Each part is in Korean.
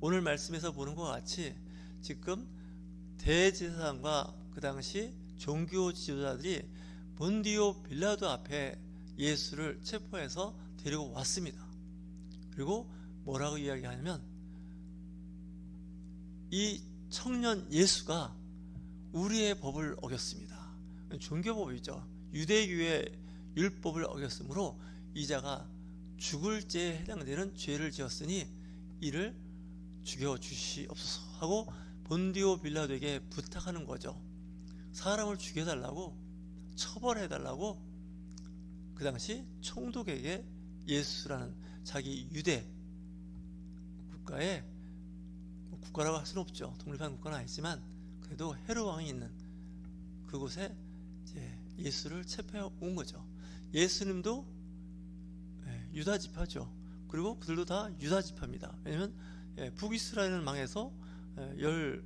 오늘 말씀에서 보는 것 같이 지금 대제사장과 그 당시 종교 지도자들이 본디오 빌라도 앞에 예수를 체포해서 데리고 왔습니다. 그리고 뭐라고 이야기하냐면 이 청년 예수가 우리의 법을 어겼습니다. 종교법이죠. 유대교의 율법을 어겼으므로 이자가 죽을 죄에 해당되는 죄를 지었으니 이를 죽여 주시옵소서 하고 본디오 빌라도에게 부탁하는 거죠. 사람을 죽여달라고 처벌해달라고 그 당시 총독에게 예수라는 자기 유대 국가에 뭐 국가라고 할 수는 없죠. 독립한 국가는 아니지만 그래도 헤로 왕이 있는 그곳에 예수를 체포해 온 거죠. 예수님도 예, 유다 지파죠. 그리고 그들도 다 유다 지파입니다. 왜냐하면 예, 북이스라엘은 망해서 예, 열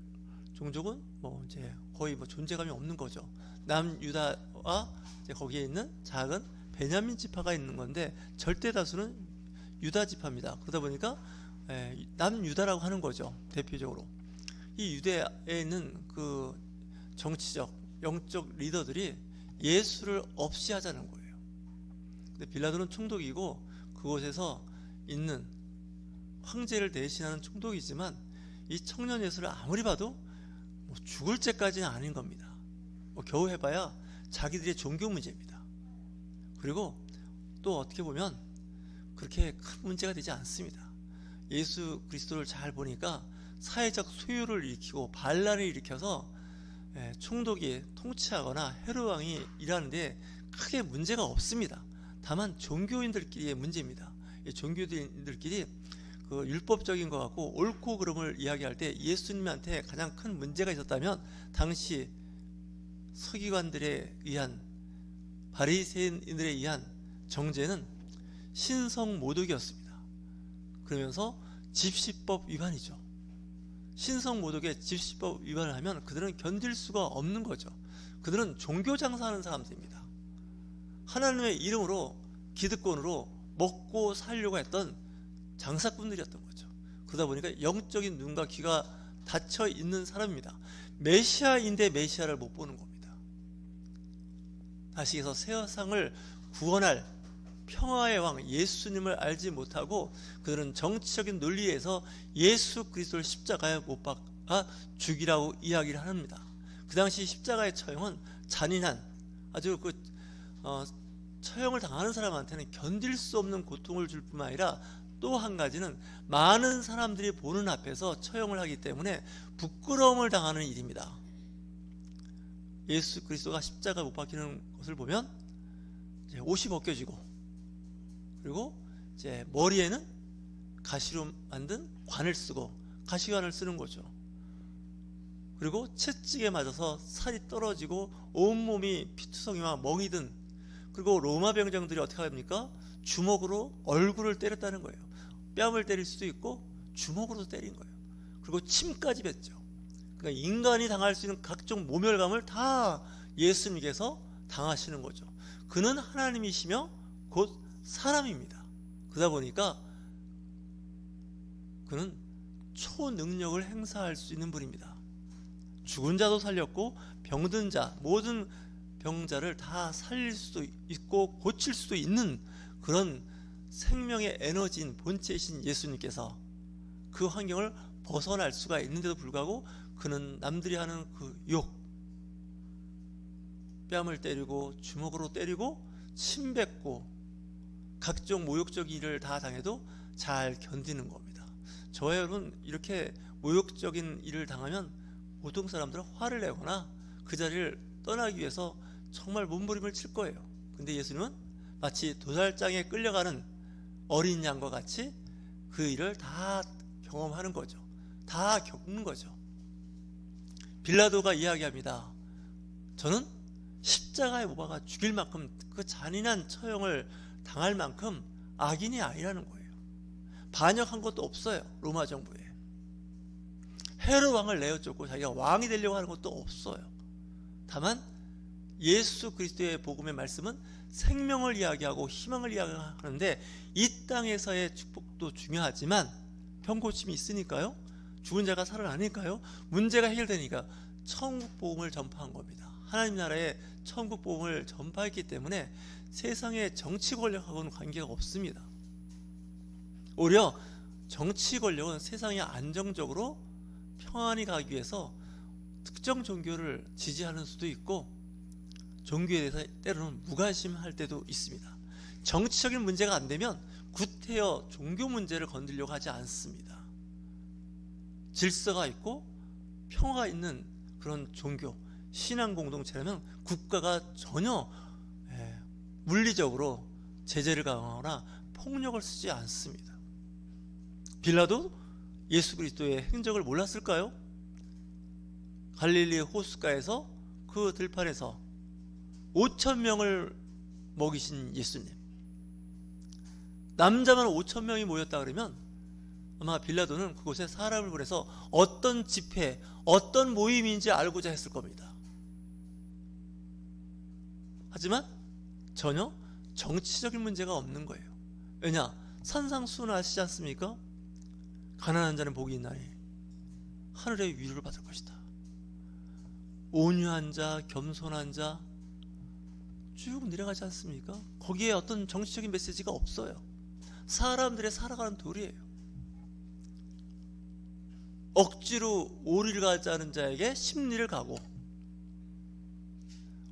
종족은 뭐 이제 거의 뭐 존재감이 없는 거죠. 남유다와 거기에 있는 작은 베냐민 지파가 있는 건데 절대 다수는 유다 지파입니다. 그러다 보니까 예, 남유다라고 하는 거죠. 대표적으로 이 유대에 있는 그 정치적 영적 리더들이 예수를 없이 하자는 거예요. 근데 빌라도는 총독이고 그곳에서 있는 황제를 대신하는 총독이지만 이 청년 예수를 아무리 봐도 뭐 죽을 죄까지는 아닌 겁니다. 뭐 겨우 해봐야 자기들의 종교 문제입니다. 그리고 또 어떻게 보면 그렇게 큰 문제가 되지 않습니다. 예수 그리스도를 잘 보니까 사회적 소유를 일으키고 반란을 일으켜서 예, 총독이 통치하거나 헤로 왕이 일하는데 크게 문제가 없습니다. 다만 종교인들끼리의 문제입니다. 이 종교인들끼리 그 율법적인 것 같고 옳고 그름을 이야기할 때 예수님한테 가장 큰 문제가 있었다면 당시 서기관들에 의한 바리새인들에 의한 정죄는 신성 모독이었습니다. 그러면서 집시법 위반이죠. 신성 모독의 집시법 위반을 하면 그들은 견딜 수가 없는 거죠. 그들은 종교 장사하는 사람들입니다. 하나님의 이름으로 기득권으로 먹고 살려고 했던 장사꾼들이었던 거죠. 그러다 보니까 영적인 눈과 귀가 닫혀 있는 사람입니다. 메시아인데 메시아를 못 보는 겁니다. 다시 해서 세상을 구원할 평화의 왕 예수님을 알지 못하고 그들은 정치적인 논리에서 예수 그리스도를 십자가에 못 박아 죽이라고 이야기를 합니다. 그 당시 십자가의 처형은 잔인한 아주 그 어, 처형을 당하는 사람한테는 견딜 수 없는 고통을 줄 뿐만 아니라 또 한 가지는 많은 사람들이 보는 앞에서 처형을 하기 때문에 부끄러움을 당하는 일입니다. 예수 그리스도가 십자가 못 박히는 것을 보면 옷이 벗겨지고 그리고 이제 머리에는 가시로 만든 관을 쓰고 가시관을 쓰는 거죠. 그리고 채찍에 맞아서 살이 떨어지고 온몸이 피투성이와 멍이 든 그리고 로마 병정들이 어떻게 합니까? 주먹으로 얼굴을 때렸다는 거예요. 뺨을 때릴 수도 있고 주먹으로 때린 거예요. 그리고 침까지 뱉죠. 그러니까 인간이 당할 수 있는 각종 모멸감을 다 예수님께서 당하시는 거죠. 그는 하나님이시며 곧 사람입니다. 그러다 보니까 그는 초능력을 행사할 수 있는 분입니다. 죽은 자도 살렸고 병든 자 모든 병자를 다 살릴 수도 있고 고칠 수도 있는 그런 생명의 에너지인 본체이신 예수님께서 그 환경을 벗어날 수가 있는데도 불구하고 그는 남들이 하는 그 욕, 뺨을 때리고 주먹으로 때리고 침 뱉고 각종 모욕적 일을 다 당해도 잘 견디는 겁니다. 저와 여러분 이렇게 모욕적인 일을 당하면 보통 사람들은 화를 내거나 그 자리를 떠나기 위해서 정말 몸부림을 칠 거예요. 근데 예수님은 마치 도살장에 끌려가는 어린 양과 같이 그 일을 다 경험하는 거죠. 다 겪는 거죠. 빌라도가 이야기합니다. 저는 십자가에 못 박아 죽일 만큼 그 잔인한 처형을 당할 만큼 악인이 아니라는 거예요. 반역한 것도 없어요. 로마 정부에. 헤로 왕을 내어쫓고 자기가 왕이 되려고 하는 것도 없어요. 다만 예수 그리스도의 복음의 말씀은 생명을 이야기하고 희망을 이야기하는데 이 땅에서의 축복도 중요하지만 병고침이 있으니까요. 죽은 자가 살아나니까요. 문제가 해결되니까 천국 복음을 전파한 겁니다. 하나님 나라의 천국 복음을 전파했기 때문에 세상의 정치 권력하고는 관계가 없습니다. 오히려 정치 권력은 세상에 안정적으로 평안히 가기 위해서 특정 종교를 지지하는 수도 있고 종교에 대해서 때로는 무관심할 때도 있습니다. 정치적인 문제가 안 되면 구태여 종교 문제를 건드리려고 하지 않습니다. 질서가 있고 평화가 있는 그런 종교, 신앙 공동체라면 국가가 전혀 예, 물리적으로 제재를 강화하거나 폭력을 쓰지 않습니다. 빌라도 예수 그리스도의 행적을 몰랐을까요? 갈릴리 호숫가에서 그 들판에서 5천 명을 먹이신 예수님. 남자만 5천 명이 모였다 그러면 아마 빌라도는 그곳에 사람을 보내서 어떤 집회, 어떤 모임인지 알고자 했을 겁니다. 하지만 전혀 정치적인 문제가 없는 거예요. 왜냐? 산상수훈하시지 않습니까? 가난한 자는 복이 있나니 하늘의 위로를 받을 것이다. 온유한 자, 겸손한 자 쭉 내려가지 않습니까? 거기에 어떤 정치적인 메시지가 없어요. 사람들의 살아가는 도리예요. 억지로 오리를 가자는 자에게 심리를 가고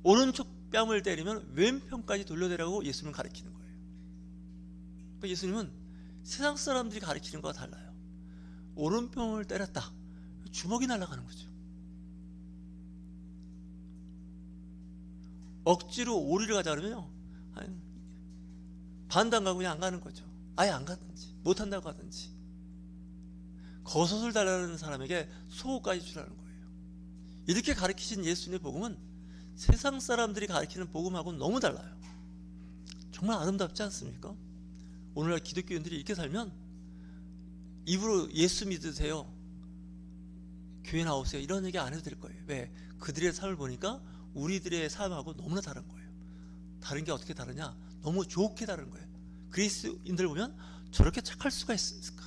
오른쪽 뺨을 때리면 왼편까지 돌려대라고 예수님은 가르치는 거예요. 그러니까 예수님은 세상 사람들이 가르치는 거와 달라요. 오른편을 때렸다. 주먹이 날아가는 거죠. 억지로 오리를 가자 그러면요. 안 가고 그냥 안 가는 거죠. 아예 안 가든지, 못 한다고 하든지. 거섯을 달라는 사람에게 소까지 주라는 거예요. 이렇게 가르치신 예수님의 복음은 세상 사람들이 가르치는 복음하고는 너무 달라요. 정말 아름답지 않습니까? 오늘날 기독교인들이 이렇게 살면 입으로 예수 믿으세요. 교회 나오세요. 이런 얘기 안 해도 될 거예요. 왜? 그들의 삶을 보니까 우리들의 삶하고 너무나 다른 거예요. 다른 게 어떻게 다르냐? 너무 좋게 다른 거예요. 그리스인들 보면 저렇게 착할 수가 있을까?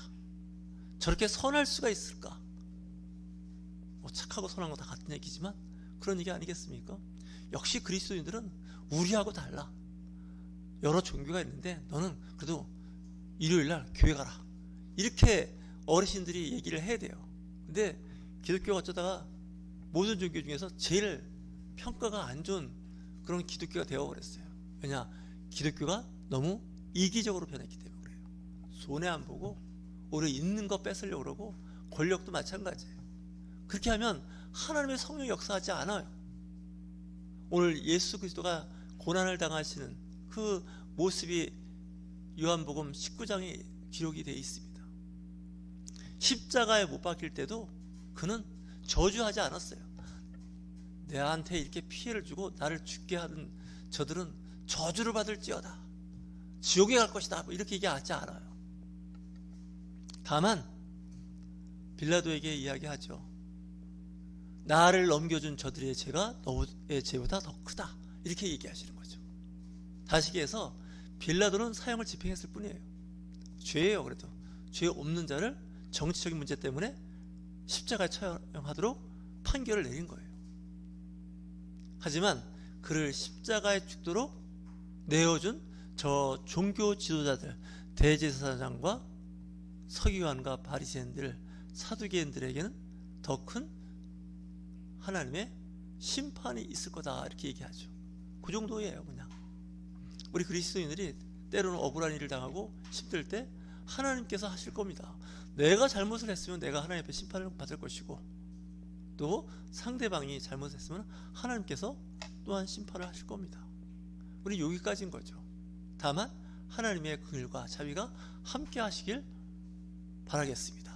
저렇게 선할 수가 있을까? 뭐 착하고 선한 거 다 같은 얘기지만 그런 얘기 아니겠습니까? 역시 그리스도인들은 우리하고 달라. 여러 종교가 있는데 너는 그래도 일요일 날 교회 가라. 이렇게 어르신들이 얘기를 해야 돼요. 근데 기독교가 어쩌다가 모든 종교 중에서 제일 평가가 안 좋은 그런 기독교가 되어버렸어요. 왜냐? 기독교가 너무 이기적으로 변했기 때문에 그래요. 손해 안 보고 오히려 있는 거 뺏으려고 그러고 권력도 마찬가지예요. 그렇게 하면 하나님의 성령이 역사하지 않아요. 오늘 예수 그리스도가 고난을 당하시는 그 모습이 요한복음 19장에 기록이 되어 있습니다. 십자가에 못 박힐 때도 그는 저주하지 않았어요. 내한테 이렇게 피해를 주고 나를 죽게 하는 저들은 저주를 받을지어다. 지옥에 갈 것이다. 뭐 이렇게 얘기하지 않아요. 다만 빌라도에게 이야기하죠. 나를 넘겨준 저들의 죄가 너의 죄보다 더 크다. 이렇게 얘기하시는 거죠. 다시기해서 빌라도는 사형을 집행했을 뿐이에요. 죄예요. 그래도 죄 없는 자를 정치적인 문제 때문에 십자가에 처형하도록 판결을 내린 거예요. 하지만 그를 십자가에 죽도록 내어준 저 종교 지도자들 대제사장과 서기관과 바리새인들 사두개인들에게는 더 큰 하나님의 심판이 있을 거다 이렇게 얘기하죠. 그 정도예요, 그냥. 우리 그리스도인들이 때로는 억울한 일을 당하고 힘들 때 하나님께서 하실 겁니다. 내가 잘못을 했으면 내가 하나님 앞에 심판을 받을 것이고 또 상대방이 잘못했으면 하나님께서 또한 심판을 하실 겁니다. 우리 여기까지인 거죠. 다만 하나님의 긍휼과 자비가 함께 하시길 바라겠습니다.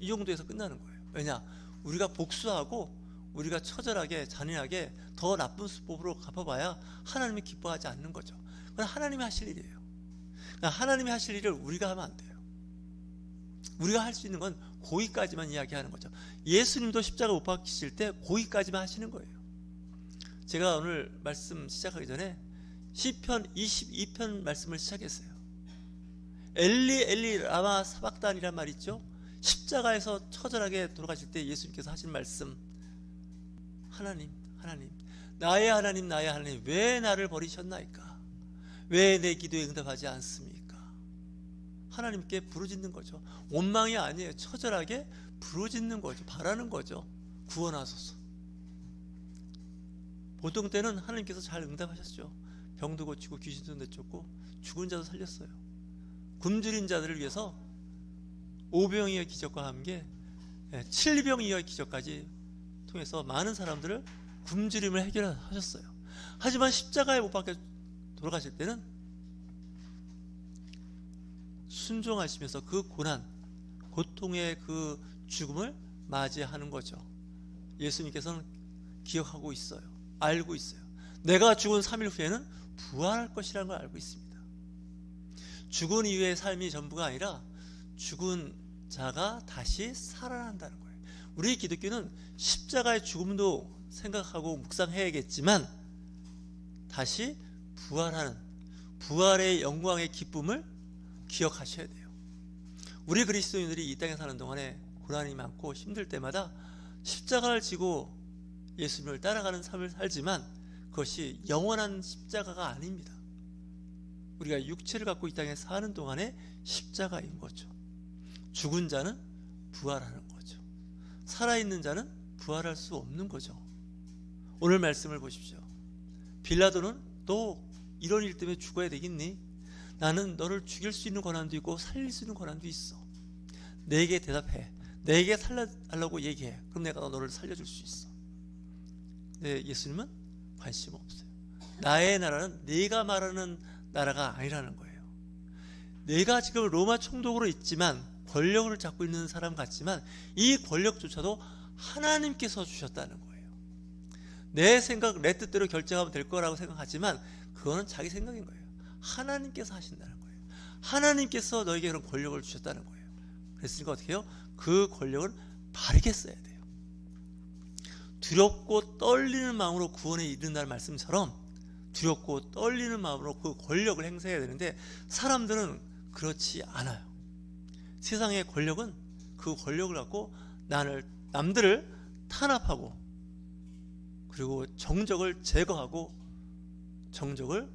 이 정도에서 끝나는 거예요. 왜냐? 우리가 복수하고 우리가 처절하게 잔인하게 더 나쁜 수법으로 갚아봐야 하나님이 기뻐하지 않는 거죠. 그건 하나님이 하실 일이에요. 그러니까 하나님이 하실 일을 우리가 하면 안 돼요. 우리가 할 수 있는 건 고의까지만 이야기하는 거죠. 예수님도 십자가 못 박히실 때 고의까지만 하시는 거예요. 제가 오늘 말씀 시작하기 전에 시편 22편 말씀을 시작했어요. 엘리 엘리 라마 사박단이란 말 있죠. 십자가에서 처절하게 돌아가실 때 예수님께서 하신 말씀 하나님 하나님 나의 하나님 나의 하나님 왜 나를 버리셨나이까 왜 내 기도에 응답하지 않습니까 하나님께 부르짖는 거죠. 원망이 아니에요. 처절하게 부르짖는 거죠. 바라는 거죠. 구원하소서. 보통 때는 하나님께서 잘 응답하셨죠. 병도 고치고 귀신도 내쫓고 죽은 자도 살렸어요. 굶주린 자들을 위해서 오병이의 기적과 함께 예, 칠병이의 기적까지 통해서 많은 사람들을 굶주림을 해결하셨어요. 하지만 십자가에 못 박혀 돌아가실 때는 순종하시면서 그 고난, 고통의 그 죽음을 맞이하는 거죠. 예수님께서는 기억하고 있어요. 알고 있어요. 내가 죽은 3일 후에는 부활할 것이라는 걸 알고 있습니다. 죽은 이후의 삶이 전부가 아니라 죽은 자가 다시 살아난다는 거예요. 우리 기독교는 십자가의 죽음도 생각하고 묵상해야겠지만 다시 부활하는 부활의 영광의 기쁨을 기억하셔야 돼요. 우리 그리스도인들이 이 땅에 사는 동안에 고난이 많고 힘들 때마다 십자가를 지고 예수님을 따라가는 삶을 살지만 그것이 영원한 십자가가 아닙니다. 우리가 육체를 갖고 이 땅에 사는 동안에 십자가인 거죠. 죽은 자는 부활하는 거죠. 살아있는 자는 부활할 수 없는 거죠. 오늘 말씀을 보십시오. 빌라도는 또 이런 일 때문에 죽어야 되겠니? 나는 너를 죽일 수 있는 권한도 있고 살릴 수 있는 권한도 있어. 내게 대답해. 내게 살려달라고 얘기해. 그럼 내가 너를 살려줄 수 있어. 네, 예수님은 관심 없어요. 나의 나라는 네가 말하는 나라가 아니라는 거예요. 내가 지금 로마 총독으로 있지만 권력을 잡고 있는 사람 같지만 이 권력조차도 하나님께서 주셨다는 거예요. 내 생각, 내 뜻대로 결정하면 될 거라고 생각하지만 그거는 자기 생각인 거예요. 하나님께서 하신다는 거예요. 하나님께서 너에게 그런 권력을 주셨다는 거예요. 그랬으니까 어떻게 해요? 그 권력을 바르게 써야 돼요. 두렵고 떨리는 마음으로 구원에 이른다는 말씀처럼 두렵고 떨리는 마음으로 그 권력을 행사해야 되는데 사람들은 그렇지 않아요. 세상의 권력은 그 권력을 갖고 나를 남들을 탄압하고 그리고 정적을 제거하고 정적을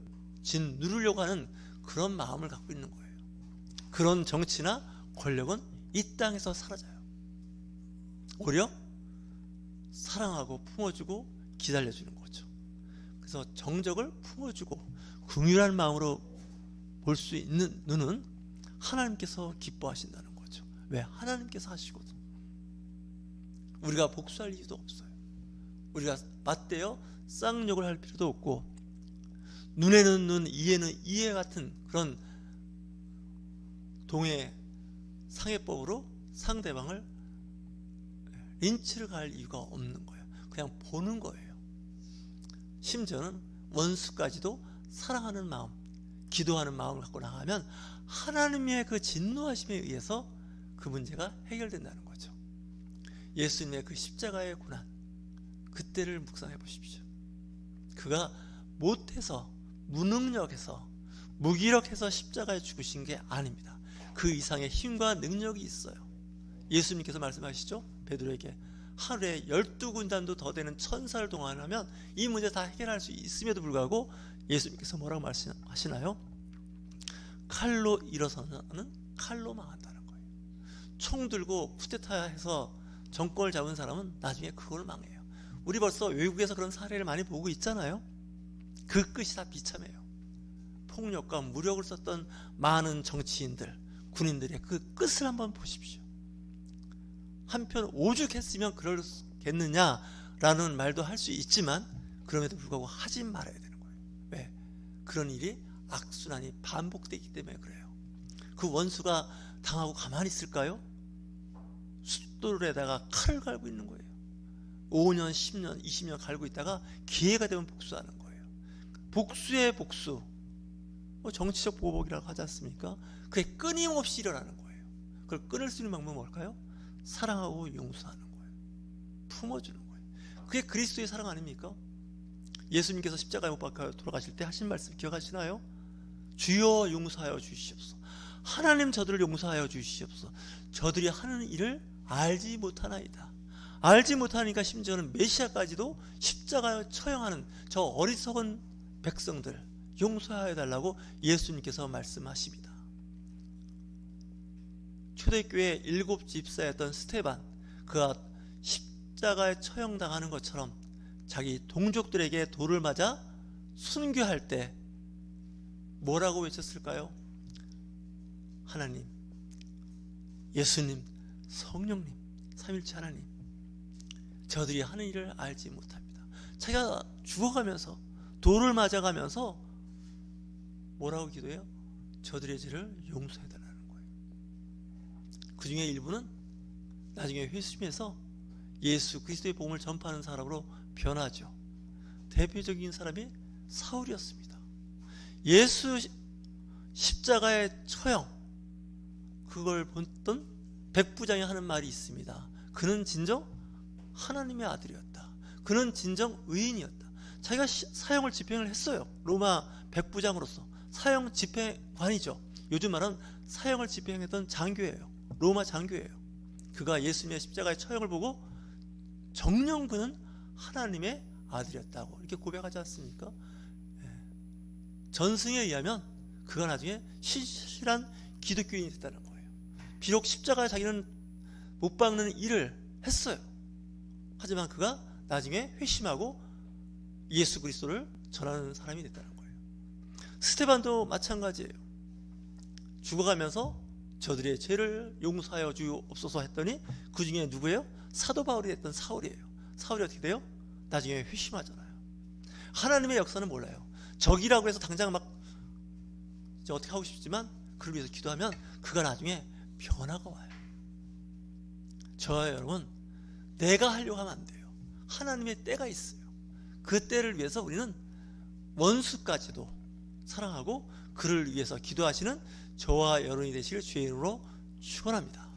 진 누르려고 하는 그런 마음을 갖고 있는 거예요. 그런 정치나 권력은 이 땅에서 사라져요. 오히려 사랑하고 품어주고 기다려주는 거죠. 그래서 정적을 품어주고 긍휼한 마음으로 볼 수 있는 눈은 하나님께서 기뻐하신다는 거죠. 왜? 하나님께서 하시거든. 우리가 복수할 이유도 없어요. 우리가 맞대어 쌍욕을 할 필요도 없고 눈에는 눈, 이에는 이에 같은 그런 동해 상해법으로 상대방을 린치를 갈 이유가 없는 거예요. 그냥 보는 거예요. 심지어는 원수까지도 사랑하는 마음, 기도하는 마음을 갖고 나가면 하나님의 그 진노하심에 의해서 그 문제가 해결된다는 거죠. 예수님의 그 십자가의 고난, 그때를 묵상해 보십시오. 그가 못해서, 무능력해서, 무기력해서 십자가에 죽으신 게 아닙니다. 그 이상의 힘과 능력이 있어요. 예수님께서 말씀하시죠? 베드로에게 하루에 열두 군단도 더 되는 천사를 동원하면 이 문제 다 해결할 수 있음에도 불구하고 예수님께서 뭐라고 말씀하시나요? 칼로 일어서는 칼로 망한다는 거예요. 총 들고 쿠데타 해서 정권을 잡은 사람은 나중에 그걸 망해요. 우리 벌써 외국에서 그런 사례를 많이 보고 있잖아요. 그 끝이 다 비참해요. 폭력과 무력을 썼던 많은 정치인들, 군인들의 그 끝을 한번 보십시오. 한편 오죽했으면 그러겠느냐라는 말도 할 수 있지만 그럼에도 불구하고 하지 말아야 되는 거예요. 왜? 그런 일이 악순환이 반복되기 때문에 그래요. 그 원수가 당하고 가만히 있을까요? 숫돌에다가 칼을 갈고 있는 거예요. 5년, 10년, 20년 갈고 있다가 기회가 되면 복수하는 거예요. 복수의 복수. 뭐 정치적 보복이라고 하지 않습니까? 그게 끊임없이 일어나는 거예요. 그걸 끊을 수 있는 방법은 뭘까요? 사랑하고 용서하는 거예요. 품어주는 거예요. 그게 그리스도의 사랑 아닙니까? 예수님께서 십자가에 못 박혀 돌아가실 때 하신 말씀 기억하시나요? 주여 용서하여 주시옵소서. 하나님 저들을 용서하여 주시옵소서. 저들이 하는 일을 알지 못하나이다. 알지 못하니까 심지어는 메시아까지도 십자가에 처형하는 저 어리석은 백성들 용서하여 달라고 예수님께서 말씀하십니다. 초대교회 일곱 집사였던 스테반 그가 십자가에 처형당하는 것처럼 자기 동족들에게 돌을 맞아 순교할 때 뭐라고 외쳤을까요? 하나님, 예수님, 성령님, 삼일체 하나님, 저들이 하는 일을 알지 못합니다. 자기가 죽어가면서 돌을 맞아가면서 뭐라고 기도해요? 저들의 죄를 용서해 달라는 거예요. 그 중에 일부는 나중에 회심해서 예수 그리스도의 복음을 전파하는 사람으로 변하죠. 대표적인 사람이 사울이었습니다. 예수 십자가의 처형 그걸 본던 백부장이 하는 말이 있습니다. 그는 진정 하나님의 아들이었다. 그는 진정 의인이었다. 자기가 시- 사형을 집행을 했어요. 로마 백부장으로서 사형 집행관이죠. 요즘 말은 사형을 집행했던 장교예요. 로마 장교예요. 그가 예수님의 십자가의 처형을 보고 정령 그는 하나님의 아들이었다고 이렇게 고백하지 않습니까? 예. 전승에 의하면 그가 나중에 실실한 기독교인이 됐다는 거예요. 비록 십자가에 자기는 못 박는 일을 했어요. 하지만 그가 나중에 회심하고 예수 그리스도를 전하는 사람이 됐다는 거예요. 스테반도 마찬가지예요. 죽어가면서 저들의 죄를 용서하여 주옵소서 했더니 그 중에 누구예요? 사도 바울이 됐던 사울이에요. 사울이 어떻게 돼요? 나중에 회심하잖아요. 하나님의 역사는 몰라요. 적이라고 해서 당장 막 어떻게 하고 싶지만 그를 위해서 기도하면 그가 나중에 변화가 와요. 저와 여러분 내가 하려고 하면 안 돼요. 하나님의 때가 있어요. 그 때를 위해서 우리는 원수까지도 사랑하고 그를 위해서 기도하시는 저와 여러분이 주의 이름으로 축원합니다.